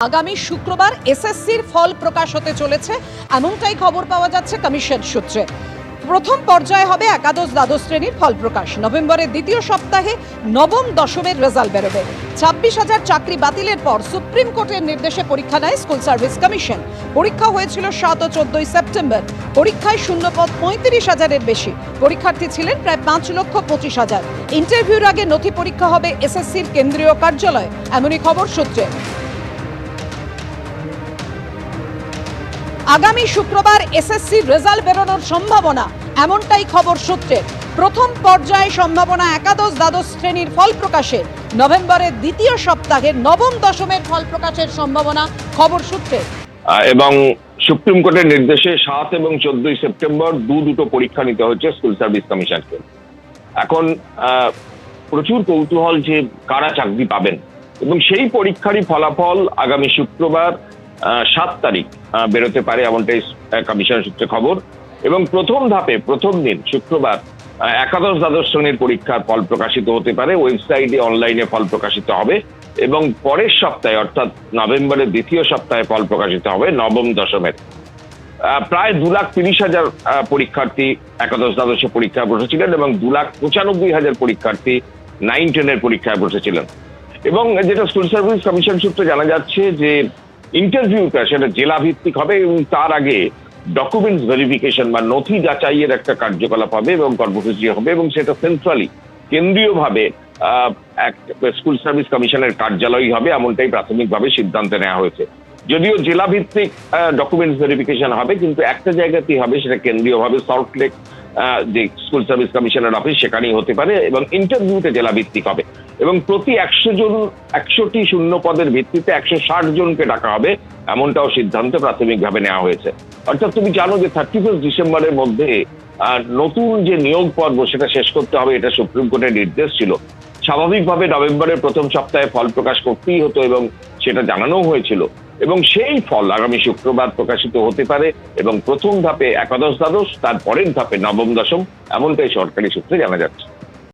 আগামী শুক্রবার এসএসসির ফল প্রকাশ হতে চলেছে। এমনটাই খবর পাওয়া যাচ্ছে কমিশন সূত্রে। প্রথম পর্যায়ে হবে একাদশ দ্বাদশ শ্রেণির ফল প্রকাশ। নভেম্বরের দ্বিতীয় সপ্তাহে নবম দশমের রেজাল্ট বেরোবে। ছাব্বিশ হাজার চাকরি বাতিলের পর সুপ্রিম কোর্টের নির্দেশে পরীক্ষা নেয় স্কুল সার্ভিস কমিশন। পরীক্ষা হয়েছিল সাত ও চোদ্দই সেপ্টেম্বর। পরীক্ষায় শূন্যপদ পঁয়ত্রিশ হাজারের বেশি। পরীক্ষার্থী ছিলেন প্রায় পাঁচ লক্ষ পঁচিশ হাজার। ইন্টারভিউর আগে নথি পরীক্ষা হবে এসএসসির কেন্দ্রীয় কার্যালয়। এমনই খবর সূত্রে। আগামী শুক্রবার এসএসসি রেজাল্ট বেরোনোর সম্ভাবনা, এমনটাই খবর সূত্রে প্রথম পর্যায়ে সম্ভাবনা একাদশ দ্বাদশ শ্রেণির ফল প্রকাশের। নভেম্বরের দ্বিতীয় সপ্তাহে নবম দশমের ফল প্রকাশের সম্ভাবনা খবর সূত্রে এবং সুপ্রিম কোর্টের নির্দেশে সাত এবং চোদ্দই সেপ্টেম্বর দু দুটো পরীক্ষা নিতে হচ্ছে স্কুল সার্ভিস কমিশনকে। এখন প্রচুর কৌতূহল যে কারা চাকরি পাবেন। এবং সেই পরীক্ষারই ফলাফল আগামী শুক্রবার সাত তারিখ বেরোতে পারে এমনটাই কমিশন সূত্রে খবর। এবং প্রথম ধাপে, প্রথম দিন, শুক্রবার একাদশ দ্বাদশ শ্রেণির পরীক্ষার ফল প্রকাশিত হতে পারে, ওয়েবসাইটে অনলাইনে ফল প্রকাশিত হবে এবং পরের সপ্তাহে, অর্থাৎ নভেম্বরের দ্বিতীয় সপ্তাহে ফল প্রকাশিত হবে, নবম দশমের। প্রায় দু লাখ তিরিশ হাজার পরীক্ষার্থী একাদশ দ্বাদশে পরীক্ষায় বসেছিলেন এবং দু লাখ পঁচানব্বই হাজার পরীক্ষার্থী নাইন টেনের পরীক্ষায় বসেছিলেন। এবং যেটা স্কুল সার্ভিস কমিশন সূত্রে জানা যাচ্ছে যে ইন্টারভিউটা সেটা জেলা ভিত্তিক হবে এবং তার আগে ডকুমেন্টস ভেরিফিকেশন বা নথি যাচাইয়ের একটা কার্যকলাপ হবে এবং কর্মসূচি হবে এবং সেটা সেন্ট্রালি কেন্দ্রীয়ভাবে এক স্কুল সার্ভিস কমিশনের কার্যালয় হবে, এমনটাই প্রাথমিকভাবে সিদ্ধান্ত নেওয়া হয়েছে। যদিও জেলা ভিত্তিক ডকুমেন্টস ভেরিফিকেশন হবে, কিন্তু একটা জায়গাতেই হবে, সেটা কেন্দ্রীয়ভাবে সল্টলেক যে স্কুল সার্ভিস কমিশনের অফিস সেখানেই হতে পারে এবং ইন্টারভিউতে জেলা ভিত্তিক হবে। এবং প্রতি একশো জন, একশোটি শূন্য পদের ভিত্তিতে একশো ষাট জনকে ডাকা হবে, এমনটাও সিদ্ধান্ত প্রাথমিকভাবে নেওয়া হয়েছে। অর্থাৎ তুমি জানো যে থার্টি ফার্স্ট ডিসেম্বরের মধ্যে নতুন যে নিয়োগ পর্ব, সেটা শেষ করতে হবে, এটা সুপ্রিম কোর্টের নির্দেশ ছিল। স্বাভাবিকভাবে নভেম্বরের প্রথম সপ্তাহে ফল প্রকাশ করতেই হতো এবং সেটা জানানো হয়েছিল। এবং সেই ফল আগামী শুক্রবার প্রকাশিত হতে পারে এবং প্রথম ধাপে একাদশ দ্বাদশ তার পরের ধাপে নবম দশম, এমনটাই সরকারি সূত্রে জানা যাচ্ছে।